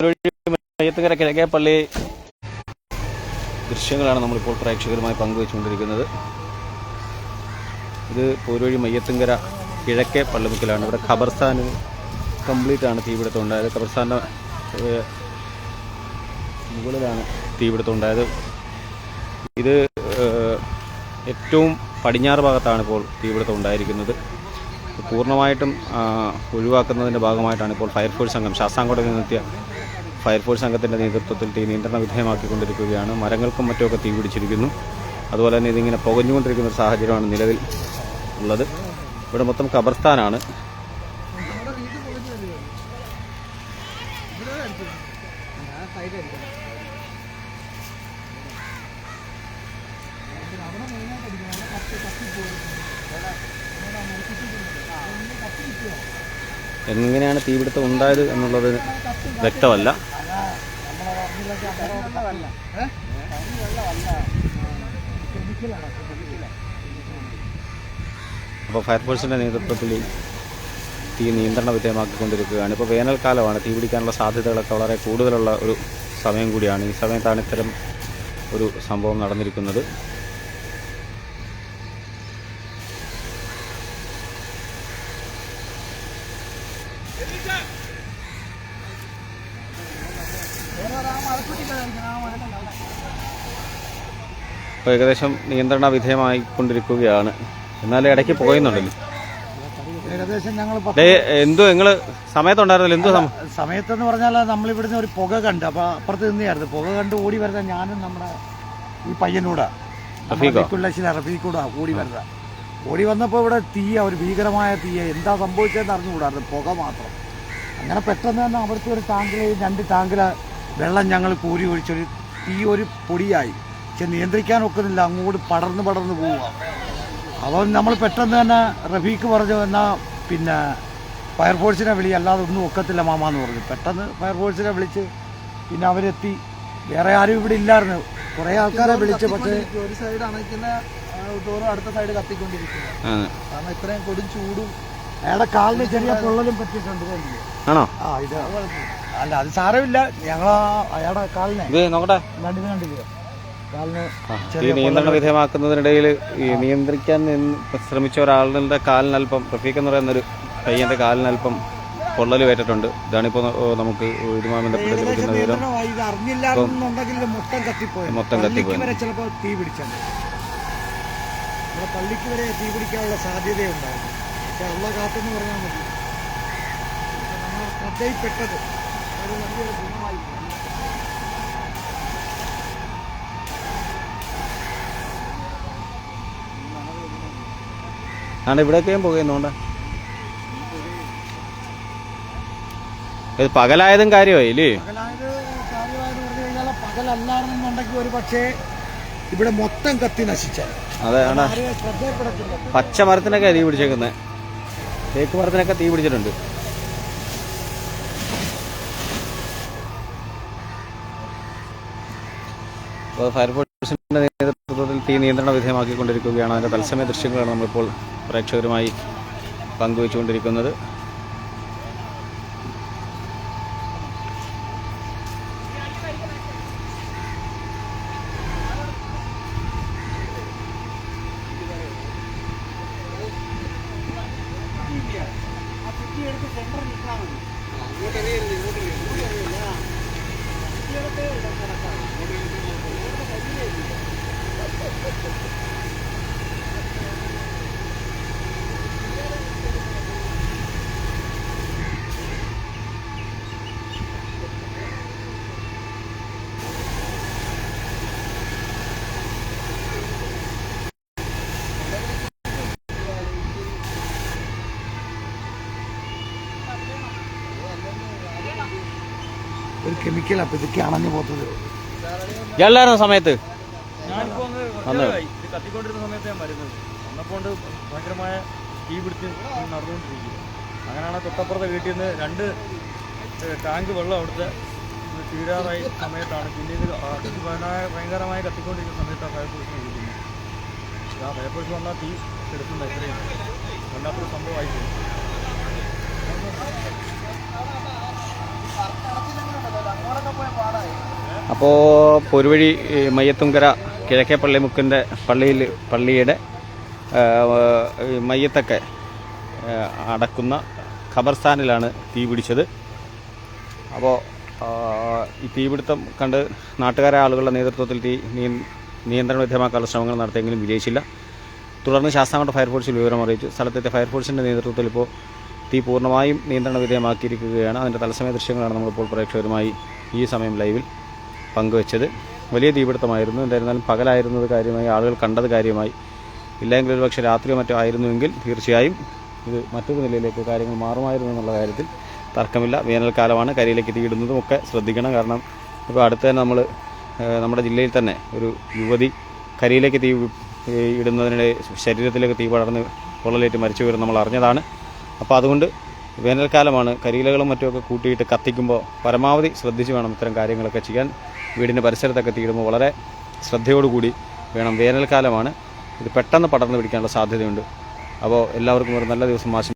മയ്യത്തുകര കിഴക്കേപ്പള്ളി ദൃശ്യങ്ങളാണ് നമ്മളിപ്പോൾ പ്രേക്ഷകരുമായി പങ്കുവെച്ചുകൊണ്ടിരിക്കുന്നത്. ഇത് പോരുവഴി മയ്യത്തുങ്കര കിഴക്കേ പള്ളിമുക്കിലാണ്. ഇവിടെ ഖബർസ്ഥാൻ കംപ്ലീറ്റ് ആണ് തീപിടുത്തം ഉണ്ടായത് ഖബർസ്ഥാന്റെ മുകളിലാണ് തീപിടുത്തം ഉണ്ടായത് ഇത് ഏറ്റവും പടിഞ്ഞാറ് ഭാഗത്താണ് ഇപ്പോൾ തീപിടുത്തം ഉണ്ടായിരിക്കുന്നത് പൂർണമായിട്ടും ഒഴിവാക്കുന്നതിന്റെ ഭാഗമായിട്ടാണ് ഇപ്പോൾ ഫയർഫോഴ്സ് സംഘം ശാസ്താംകോട്ടയിൽ നിന്നെത്തിയ ഫയർഫോഴ്സ് സംഘത്തിന്റെ നേതൃത്വത്തിൽ തീ നിയന്ത്രണ വിധേയമാക്കിക്കൊണ്ടിരിക്കുകയാണ്. മരങ്ങൾക്കും മറ്റുമൊക്കെ തീ പിടിച്ചിരിക്കുന്നു. അതുപോലെ തന്നെ ഇതിങ്ങനെ പുകഞ്ഞുകൊണ്ടിരിക്കുന്ന ഒരു സാഹചര്യമാണ് നിലവിൽ ഉള്ളത്. ഇവിടെ മൊത്തം കബർസ്ഥാനാണ് എങ്ങനെയാണ് തീപിടുത്തം ഉണ്ടായത് എന്നുള്ളത് വ്യക്തമല്ല. അപ്പോൾ ഫയർഫോഴ്സിന്റെ നേതൃത്വത്തിൽ തീ നിയന്ത്രണ വിധേയമാക്കിക്കൊണ്ടിരിക്കുകയാണ്. ഇപ്പോൾ വേനൽക്കാലമാണ് തീ പിടിക്കാനുള്ള സാധ്യതകളൊക്കെ വളരെ കൂടുതലുള്ള ഒരു സമയം കൂടിയാണ്. ഈ സമയത്താണ് ഇത്തരം ഒരു സംഭവം നടന്നിരിക്കുന്നത്. ഇപ്പോൾ ഏകദേശം നിയന്ത്രണ വിധേയമായിക്കൊണ്ടിരിക്കുകയാണ്. എന്നാലും ഇടയ്ക്ക് ഞങ്ങൾ എന്തോ നിങ്ങൾ സമയത്തുണ്ടായിരുന്നല്ലോ എന്തോ സമയത്തെന്ന് പറഞ്ഞാൽ നമ്മൾ ഇവിടുന്ന് ഒരു പുക കണ്ട് അപ്പൊ അപ്പുറത്ത് നിന്നായിരുന്നു പുക കണ്ട് ഓടി വരുന്ന ഞാനും നമ്മുടെ ഈ പയ്യനൂടാ. റഫീഖോ? റഫീഖൂടെ ഓടി വരുന്ന. ഓടി വന്നപ്പോൾ ഇവിടെ തീയ ഒരു ഭീകരമായ തീയ. എന്താ സംഭവിച്ചതെന്ന് അറിഞ്ഞുകൂടായിരുന്നു പുക മാത്രം. അങ്ങനെ പെട്ടെന്ന് തന്നെ അവിടുത്തെ ഒരു ടാങ്കിൽ രണ്ട് ടാങ്കിൽ വെള്ളം ഞങ്ങൾ കൂരി ഒഴിച്ചൊരു തീ ഒരു പൊടിയായി. പക്ഷെ നിയന്ത്രിക്കാൻ ഒക്കുന്നില്ല അങ്ങോട്ട് പടർന്ന് പടർന്ന് പോവുക. അപ്പോൾ നമ്മൾ പെട്ടെന്ന് തന്നെ റഫീഖ് പറഞ്ഞു എന്നാൽ പിന്നെ ഫയർഫോഴ്സിനെ വിളി. അല്ലാതെ ഒന്നും ഒക്കത്തില്ല മാമ എന്ന് പറഞ്ഞു. പെട്ടെന്ന് ഫയർഫോഴ്സിനെ വിളിച്ച് പിന്നെ അവരെത്തി. വേറെ ആരും ഇവിടെ ഇല്ലായിരുന്നു. കുറേ ആൾക്കാരെ വിളിച്ച്. പക്ഷേ ഒരു സൈഡ് അണയ്ക്കുന്ന തോറും അടുത്ത സൈഡ് കത്തിക്കൊണ്ടിരിക്കുന്നു. കാരണം ഇത്രയും കൊടും ചൂടും അയാളുടെ കാലിന് ചെറിയ പൊള്ളലും പറ്റിയിട്ടുണ്ട് ആണോ? ആ ഇത് അല്ല അത് സാരമില്ല. ഞങ്ങൾ അയാളുടെ കാലിനെ നോക്കട്ടെ. കണ്ടില്ലേ ആ, ഈ നിയന്ത്രണ വിധേയമാക്കുന്നതിനിടയിൽ ഈ നിയന്ത്രിക്കാൻ ശ്രമിച്ച ഒരാളുടെ കാലിനൽപ്പം റഫീഖ് എന്ന് പറയുന്നൊരു പയ്യന്റെ പയ്യന്റെ കാലിനല്പം പൊള്ളൽ വേറ്റിട്ടുണ്ട് ഇതാണിപ്പോൾ നമുക്ക് ഇതുമായി ബന്ധപ്പെട്ട് ലഭിക്കുന്ന വിവരം. മൊത്തം കത്തിപ്പോയി. പള്ളിക്ക് വരെ തീ പിടിക്കാനുള്ള സാധ്യതയുണ്ടായിരുന്നു. പക്ഷെ ഉള്ള കാത്തെന്ന് പറഞ്ഞാൽ മതി. നമ്മൾ ശ്രദ്ധയിൽപ്പെട്ടത്. ഒരു വലിയൊരു ഗുണമായി ആണ് ഇവിടെയൊക്കെയും പോകുന്നുണ്ട് ഇത് പകലായതും കാര്യമായില്ലേ പകലല്ലായിരുന്നുണ്ടെങ്കിൽ ഒരു പക്ഷേ ഇവിടെ മൊത്തം കത്തി നശിച്ച അതെ ആണ്? ആരെയും ശ്രദ്ധയിൽപ്പെടത്തില്ല. പച്ച മരത്തിനൊക്കെ തീ പിടിച്ചേക്കുന്നത് തേക്ക് മരത്തിനൊക്കെ തീ പിടിച്ചിട്ടുണ്ട്. ഫയർഫോഴ്സിന്റെ തീ നിയന്ത്രണ വിധേയമാക്കിക്കൊണ്ടിരിക്കുകയാണ്. അതിന്റെ തത്സമയ ദൃശ്യങ്ങളാണ് നമ്മളിപ്പോൾ പ്രേക്ഷകരുമായി പങ്കുവെച്ചുകൊണ്ടിരിക്കുന്നത്. ഒരു കെമിക്കൽ അപ്പം ഇതൊക്കെ അണഞ്ഞു പോകുന്നത് എല്ലാരും സമയത്ത്? ഞാനിപ്പോ അങ്ങ് വന്നോ? ഒറ്റയായി. ഇത് കത്തിക്കൊണ്ടിരുന്ന സമയത്ത് ഞാൻ വരുന്നത്. വന്നപ്പോണ്ട് ഭയങ്കരമായ തീ പിടിച്ച് നടന്നുകൊണ്ടിരിക്കുക അങ്ങനെയാണ് തൊട്ടപ്പുറത്തെ വീട്ടിൽ നിന്ന് രണ്ട് ടാങ്ക് വെള്ളം അവിടുത്തെ തീരാറായി സമയത്താണ്. പിന്നെ ഇത് അതിഭയങ്കരമായ ഭയങ്കരമായി കത്തിക്കൊണ്ടിരിക്കുന്ന സമയത്താണ് ഫയർഫോഴ്സിനെ വിളിക്കുന്നത്. ആ ഫയർഫോഴ്സ് വന്നാൽ തീ എടുക്കുന്ന എത്രയും വല്ലാത്തൊരു സംഭവമായി പോയി അപ്പോൾ പൊരുവഴി മയ്യത്തുങ്കര കിഴക്കേ പള്ളിമുക്കിന്റെ പള്ളിയിൽ പള്ളിയുടെ മയ്യത്തൊക്കെ അടക്കുന്ന ഖബർസ്ഥാനിലാണ് തീ പിടിച്ചത്. അപ്പോൾ ഈ തീപിടുത്തം കണ്ട് നാട്ടുകാരെ ആളുകളുടെ നേതൃത്വത്തിൽ തീ നിയ- നിയന്ത്രണ വിധേയമാക്കാനുള്ള ശ്രമങ്ങൾ നടത്തിയെങ്കിലും വിജയിച്ചില്ല. തുടർന്ന് ശാസ്താംകോട്ട ഫയർഫോഴ്സിൽ വിവരം അറിയിച്ചു സ്ഥലത്തെത്തിയ ഫയർഫോഴ്സിന്റെ നേതൃത്വത്തിൽ ഇപ്പോൾ തീ പൂർണമായും നിയന്ത്രണ വിധേയമാക്കിയിരിക്കുകയാണ്. അതിന്റെ തത്സമയ ദൃശ്യങ്ങളാണ് നമ്മളിപ്പോൾ പ്രേക്ഷകരുമായി ഈ സമയം ലൈവിൽ പങ്കുവച്ചത്. വലിയ തീപിടുത്തമായിരുന്നു. എന്തായിരുന്നാലും പകലായിരുന്നത് കാര്യമായി ആളുകൾ കണ്ടത് കാര്യമായി. ഇല്ലെങ്കിൽ ഒരു പക്ഷേ രാത്രിയോ മറ്റോ ആയിരുന്നുവെങ്കിൽ തീർച്ചയായും ഇത് മറ്റൊരു നിലയിലേക്ക് കാര്യങ്ങൾ മാറുമായിരുന്നു എന്നുള്ള കാര്യത്തിൽ തർക്കമില്ല. വേനൽക്കാലമാണ് കരിയിലേക്ക് തീയിടുന്നതും ഒക്കെ ശ്രദ്ധിക്കണം. കാരണം ഇപ്പോൾ അടുത്ത് തന്നെ നമ്മൾ നമ്മുടെ ജില്ലയിൽ തന്നെ ഒരു യുവതി കരിയിലേക്ക് തീ ഇടുന്നതിനിടെ ശരീരത്തിലേക്ക് തീ പടർന്ന് പൊള്ളലേറ്റ് മരിച്ചു വീഴും നമ്മൾ അറിഞ്ഞതാണ്. അപ്പോൾ അതുകൊണ്ട് വേനൽക്കാലമാണ് കരിയിലകളും മറ്റുമൊക്കെ കൂട്ടിയിട്ട് കത്തിക്കുമ്പോൾ പരമാവധി ശ്രദ്ധിച്ച് വേണം ഇത്തരം കാര്യങ്ങളൊക്കെ ചെയ്യാൻ. വീടിന്റെ പരിസരത്തൊക്കെ തീരുമ്പോൾ വളരെ ശ്രദ്ധയോടുകൂടി വേണം. വേനൽക്കാലമാണ്. ഇത് പെട്ടെന്ന് പടർന്നു പിടിക്കാനുള്ള സാധ്യതയുണ്ട്. അപ്പോൾ എല്ലാവർക്കും ഒരു നല്ല ദിവസം ആശംസിക്കുന്നു